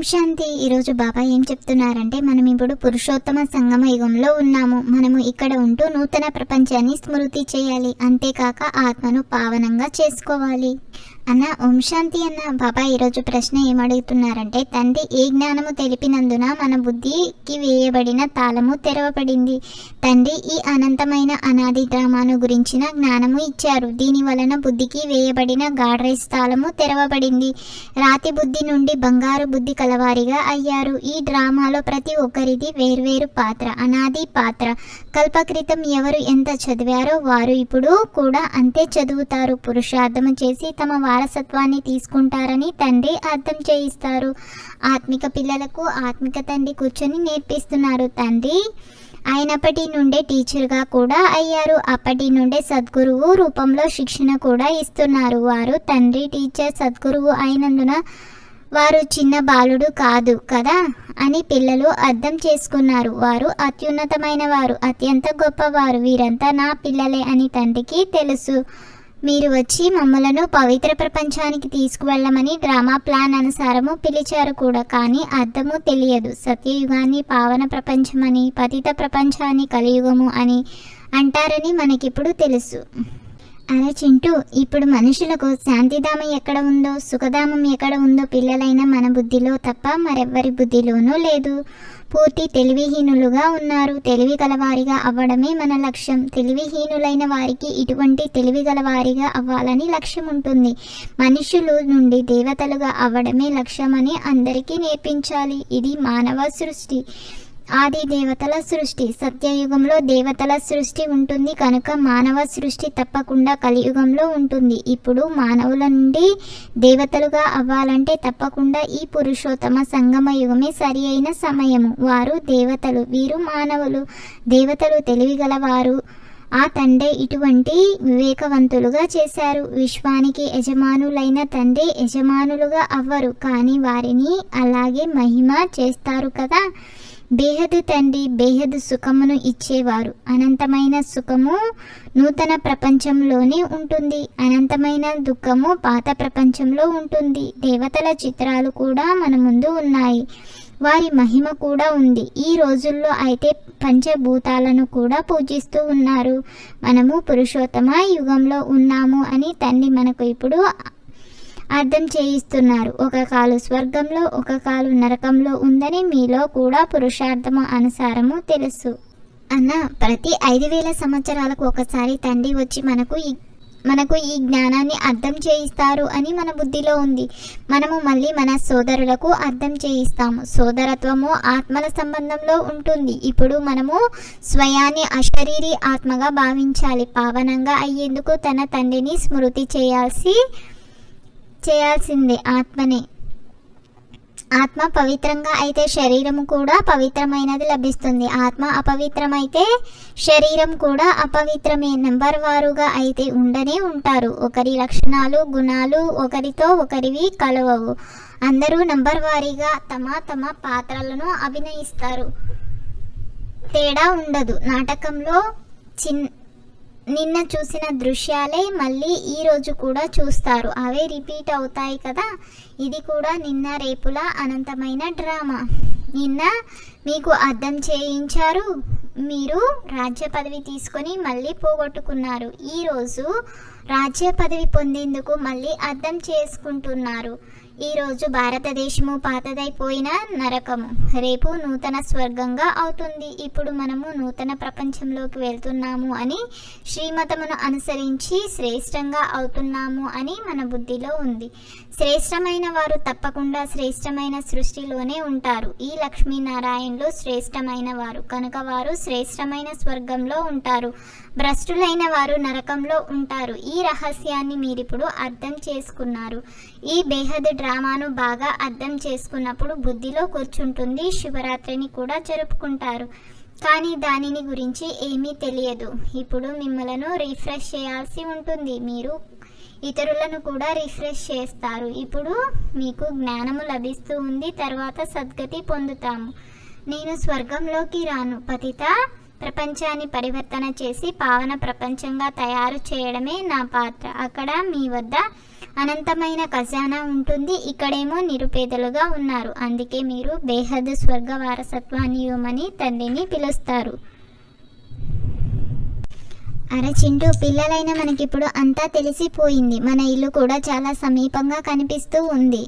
ఓం శాంతి ఈరోజు బాబా ఏం చెప్తున్నారంటే మనం ఇప్పుడు పురుషోత్తమ సంగమ యుగంలో ఉన్నాము. మనము ఇక్కడ ఉంటూ నూతన ప్రపంచాన్ని స్మృతి చేయాలి. అంతేకాక ఆత్మను పావనంగా చేసుకోవాలి. అన్న ఓం శాంతి అన్న. బాబా ఈరోజు ప్రశ్న ఏమడుగుతున్నారంటే తండ్రి ఏ జ్ఞానము తెలిపినందున మన బుద్ధికి వేయబడిన తాళము తెరవబడింది. తండ్రి ఈ అనంతమైన అనాది డ్రామాను గురించిన జ్ఞానము ఇచ్చారు. దీని వలన బుద్ధికి వేయబడిన గాడ్రైస్ తాళము తెరవబడింది. రాతి బుద్ధి నుండి బంగారు బుద్ధి కలవారిగా అయ్యారు. ఈ డ్రామాలో ప్రతి ఒక్కరిది వేర్వేరు పాత్ర అనాది పాత్ర. కల్పక్రితం ఎవరు ఎంత చదివారో వారు ఇప్పుడు కూడా అంతే చదువుతారు. పురుషార్థము చేసి తమ వారసత్వాన్ని తీసుకుంటారని తండ్రి అర్థం చేయిస్తారు. ఆత్మిక పిల్లలకు ఆత్మిక తండ్రి కూర్చొని నేర్పిస్తున్నారు తండ్రి. అయినప్పటి నుండే టీచర్గా కూడా అయ్యారు. అప్పటి నుండే సద్గురువు రూపంలో శిక్షణ కూడా ఇస్తున్నారు వారు. తండ్రి టీచర్ సద్గురువు అయినందున వారు చిన్న బాలుడు కాదు కదా అని పిల్లలు అర్థం చేసుకున్నారు. వారు అత్యున్నతమైన వారు అత్యంత గొప్పవారు. వీరంతా నా పిల్లలే అని తండ్రికి తెలుసు. మీరు వచ్చి మమ్మలను పవిత్ర ప్రపంచానికి తీసుకువెళ్ళమని డ్రామా ప్లాన్ అనుసారము పిలిచారు కూడా కానీ అర్థము తెలియదు. సత్యయుగాన్ని పావన ప్రపంచమని పతిత ప్రపంచాన్ని కలియుగము అని అంటారని మనకిప్పుడు తెలుసు. అరే చింటూ ఇప్పుడు మనుషులకు శాంతిధామం ఎక్కడ ఉందో సుఖధామం ఎక్కడ ఉందో పిల్లలైన మన బుద్ధిలో తప్ప మరెవ్వరి బుద్ధిలోనూ లేదు. పూర్తి తెలివిహీనులుగా ఉన్నారు. తెలివి గలవారిగా అవ్వడమే మన లక్ష్యం. తెలివిహీనులైన వారికి ఇటువంటి తెలివి గలవారిగా అవ్వాలని లక్ష్యం ఉంటుంది. మనుషులు నుండి దేవతలుగా అవ్వడమే లక్ష్యమని అందరికీ నేర్పించాలి. ఇది మానవ సృష్టి. ఆది దేవతల సృష్టి. సత్యయుగంలో దేవతల సృష్టి ఉంటుంది కనుక మానవ సృష్టి తప్పకుండా కలియుగంలో ఉంటుంది. ఇప్పుడు మానవుల నుండి దేవతలుగా అవ్వాలంటే తప్పకుండా ఈ పురుషోత్తమ సంగమ యుగమే సరి అయిన సమయము. వారు దేవతలు వీరు మానవులు. దేవతలు తెలివిగలవారు. ఆ తండ్రి ఇటువంటి వివేకవంతులుగా చేశారు. విశ్వానికి యజమానులైన తండ్రి యజమానులుగా అవ్వరు. కానీ వారిని అలాగే మహిమ చేస్తారు కదా. బేహదు తండ్రి బేహదు సుఖమును ఇచ్చేవారు. అనంతమైన సుఖము నూతన ప్రపంచంలోనే ఉంటుంది. అనంతమైన దుఃఖము పాత ప్రపంచంలో ఉంటుంది. దేవతల చిత్రాలు కూడా మన ముందు ఉన్నాయి. వారి మహిమ కూడా ఉంది. ఈ రోజుల్లో అయితే పంచభూతాలను కూడా పూజిస్తూ ఉన్నారు. మనము పురుషోత్తమ యుగంలో ఉన్నాము అని తండ్రి మనకు ఇప్పుడు అర్థం చేయిస్తున్నారు. ఒక కాలు స్వర్గంలో ఒక కాలు నరకంలో ఉందని మీలో కూడా పురుషార్థము అనుసారము తెలుసు. అన్న ప్రతి ఐదు వేల సంవత్సరాలకు ఒకసారి తండ్రి వచ్చి మనకు ఈ మనకు ఈ జ్ఞానాన్ని అర్థం చేయిస్తారు అని మన బుద్ధిలో ఉంది. మనము మళ్ళీ మన సోదరులకు అర్థం చేయిస్తాము. సోదరత్వము ఆత్మల సంబంధంలో ఉంటుంది. ఇప్పుడు మనము స్వయాన్ని అశరీరి ఆత్మగా భావించాలి. పావనంగా అయ్యేందుకు తన తండ్రిని స్మృతి చేయాల్సి చేయాల్సిందే ఆత్మనే. ఆత్మ పవిత్రంగా అయితే శరీరము కూడా పవిత్రమైనది లభిస్తుంది. ఆత్మ అపవిత్రమైతే శరీరం కూడా అపవిత్రమే. నెంబర్ వారుగా అయితే ఉండనే ఉంటారు. ఒకరి లక్షణాలు గుణాలు ఒకరితో ఒకరివి కలవవు. అందరూ నెంబర్ వారీగా తమ తమ పాత్రలను అభినయిస్తారు. తేడా ఉండదు. నాటకంలో చిన్న నిన్న చూసిన దృశ్యాలే మళ్ళీ ఈరోజు కూడా చూస్తారు. అవే రిపీట్ అవుతాయి కదా. ఇది కూడా నిన్న రేపుల అనంతమైన డ్రామా. నిన్న మీకు అర్థం చేయించారు. మీరు రాజ్య పదవి తీసుకొని మళ్ళీ పోగొట్టుకున్నారు. ఈరోజు రాజ్య పదవి పొందేందుకు మళ్ళీ అర్థం చేసుకుంటున్నారు. ఈరోజు భారతదేశము పాతదైపోయిన నరకము. రేపు నూతన స్వర్గంగా అవుతుంది. ఇప్పుడు మనము నూతన ప్రపంచంలోకి వెళ్తున్నాము అని శ్రీమతమును అనుసరించి శ్రేష్టంగా అవుతున్నాము అని మన బుద్ధిలో ఉంది. శ్రేష్టమైన వారు తప్పకుండా శ్రేష్టమైన సృష్టిలోనే ఉంటారు. ఈ లక్ష్మీనారాయణలు శ్రేష్టమైన వారు. కనుక వారు శ్రేష్టమైన స్వర్గంలో ఉంటారు. భ్రష్టులైన వారు నరకంలో ఉంటారు. ఈ రహస్యాన్ని మీరిప్పుడు అర్థం చేసుకున్నారు. ఈ బేహద్ డ్రామాను బాగా అర్థం చేసుకున్నప్పుడు బుద్ధిలో కూర్చుంటుంది. శివరాత్రిని కూడా జరుపుకుంటారు. కానీ దానిని గురించి ఏమీ తెలియదు. ఇప్పుడు మిమ్మలను రిఫ్రెష్ చేయాల్సి ఉంటుంది. మీరు ఇతరులను కూడా రిఫ్రెష్ చేస్తారు. ఇప్పుడు మీకు జ్ఞానము లభిస్తూ ఉంది. తర్వాత సద్గతి పొందుతాము. నేను స్వర్గంలోకి రాను. పతిత ప్రపంచాన్ని పరివర్తన చేసి పావన ప్రపంచంగా తయారు చేయడమే నా పాత్ర. అక్కడ మీ వద్ద అనంతమైన ఖజానా ఉంటుంది. ఇక్కడేమో నిరుపేదలుగా ఉన్నారు. అందుకే మీరు బేహద్ స్వర్గ వారసత్వాన్ని ఇవ్వమని తండ్రిని పిలుస్తారు. అరే చింటూ పిల్లలైన మనకిప్పుడు అంతా తెలిసిపోయింది. మన ఇల్లు కూడా చాలా సమీపంగా కనిపిస్తూ ఉంది.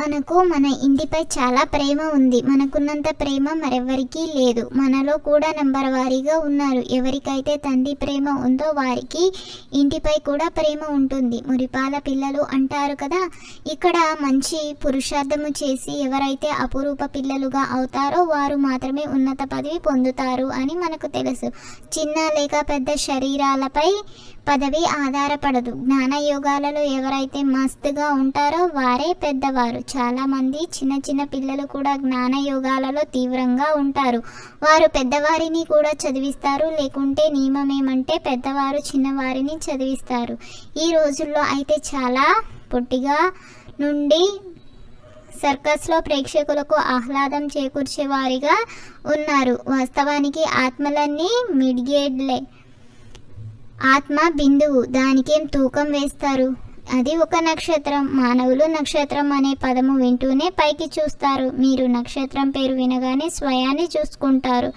మనకు మన ఇంటిపై చాలా ప్రేమ ఉంది. మనకున్నంత ప్రేమ మరెవరికీ లేదు. మనలో కూడా నెంబర్ వారీగా ఉన్నారు. ఎవరికైతే తండ్రి ప్రేమ ఉందో వారికి ఇంటిపై కూడా ప్రేమ ఉంటుంది. మురిపాల పిల్లలు అంటారు కదా ఇక్కడ మంచి పురుషార్థము చేసి ఎవరైతే అపురూప పిల్లలుగా అవుతారో వారు మాత్రమే ఉన్నత పదవి పొందుతారు అని మనకు తెలుసు. చిన్న లేక పెద్ద శరీరాలపై పదవి ఆధారపడదు. జ్ఞాన యోగాలలో ఎవరైతే మస్తుగా ఉంటారో వారే పెద్దవారు. చాలామంది చిన్న చిన్న పిల్లలు కూడా జ్ఞాన యోగాలలో తీవ్రంగా ఉంటారు. వారు పెద్దవారిని కూడా చదివిస్తారు. లేకుంటే నియమం ఏమంటే పెద్దవారు చిన్నవారిని చదివిస్తారు. ఈ రోజుల్లో అయితే చాలా పొట్టిగా నుండి సర్కస్లో ప్రేక్షకులకు ఆహ్లాదం చేకూర్చే వారిగా ఉన్నారు. వాస్తవానికి ఆత్మలన్నీ మిడిగేడ్లే ఆత్మ బిందువు. దానికేం తూకం వేస్తారు? అది ఒక నక్షత్రం. మానవులు నక్షత్రం అనే పదము వింటూనే పైకి చూస్తారు. మీరు నక్షత్రం పేరు వినగానే స్వయాన్ని చూసుకుంటారు.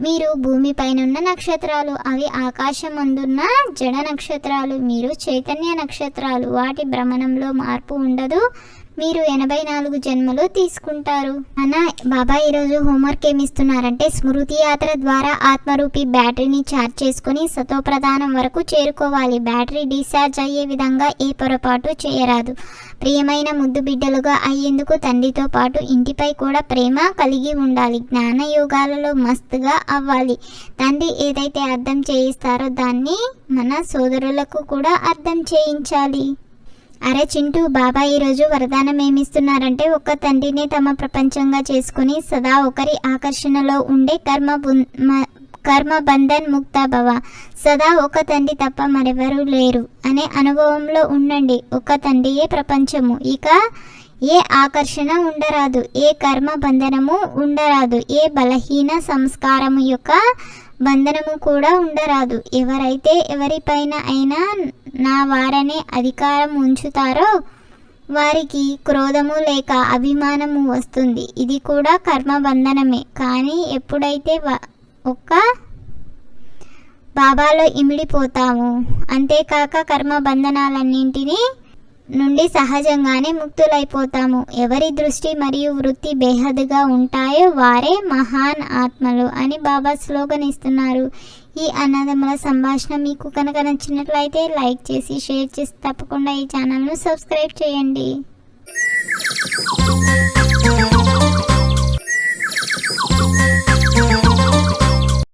మీరు భూమిపైనున్న నక్షత్రాలు అవి ఆకాశం అందున్న జడ నక్షత్రాలు మీరు చైతన్య నక్షత్రాలు. వాటి భ్రమణంలో మార్పు ఉండదు. మీరు ఎనభై నాలుగు జన్మలు తీసుకుంటారు. అన్న బాబా ఈరోజు హోంవర్క్ ఏమిస్తున్నారంటే స్మృతి యాత్ర ద్వారా ఆత్మరూపి బ్యాటరీని ఛార్జ్ చేసుకుని సతోప్రధానం వరకు చేరుకోవాలి. బ్యాటరీ డిశ్చార్జ్ అయ్యే విధంగా ఏ పొరపాటు చేయరాదు. ప్రియమైన ముద్దు బిడ్డలుగా అయ్యేందుకు తండ్రితో పాటు ఇంటిపై కూడా ప్రేమ కలిగి ఉండాలి. జ్ఞాన యోగాలలో మస్తుగా అవ్వాలి. తండ్రి ఏదైతే అర్థం చేయిస్తారో దాన్ని మన సోదరులకు కూడా అర్థం చేయించాలి. అరే చింటూ బాబా ఈరోజు వరదానం ఏమిస్తున్నారంటే ఒక్క తండ్రిని తమ ప్రపంచంగా చేసుకుని సదా ఒకరి ఆకర్షణలో ఉండే కర్మ కర్మ బంధన్ ముక్త భవ. సదా ఒక తండ్రి తప్ప మరెవరూ లేరు. అనే అనుభవంలో ఉండండి ఒక తండ్రియే ప్రపంచము. ఇక ఏ ఆకర్షణ ఉండరాదు ఏ కర్మ బంధనము ఉండరాదు ఏ బలహీన సంస్కారము యొక్క బంధనము కూడా ఉండరాదు. ఎవరైతే ఎవరిపైన అయినా నా వారనే అధికారం ఉంచుతారో వారికి క్రోధము లేక అభిమానము వస్తుంది. ఇది కూడా కర్మ బంధనమే. కానీ ఎప్పుడైతే వ- ఒక్క బాబాలో ఇమిడిపోతాము అంతేకాక కర్మ బంధనాలన్నింటినీ నుండి సహజంగానే ముక్తులైపోతాము. ఎవరి దృష్టి మరియు వృత్తి బేహద్గా ఉంటాయో వారే మహాన్ ఆత్మలు అని బాబా స్లోగన్ ఇస్తున్నారు ఈ అన్నదమ్ముల సంభాషణ మీకు కనుక నచ్చినట్లయితే లైక్ చేసి షేర్ చేసి తప్పకుండా ఈ ఛానల్ను సబ్స్క్రైబ్ చేయండి.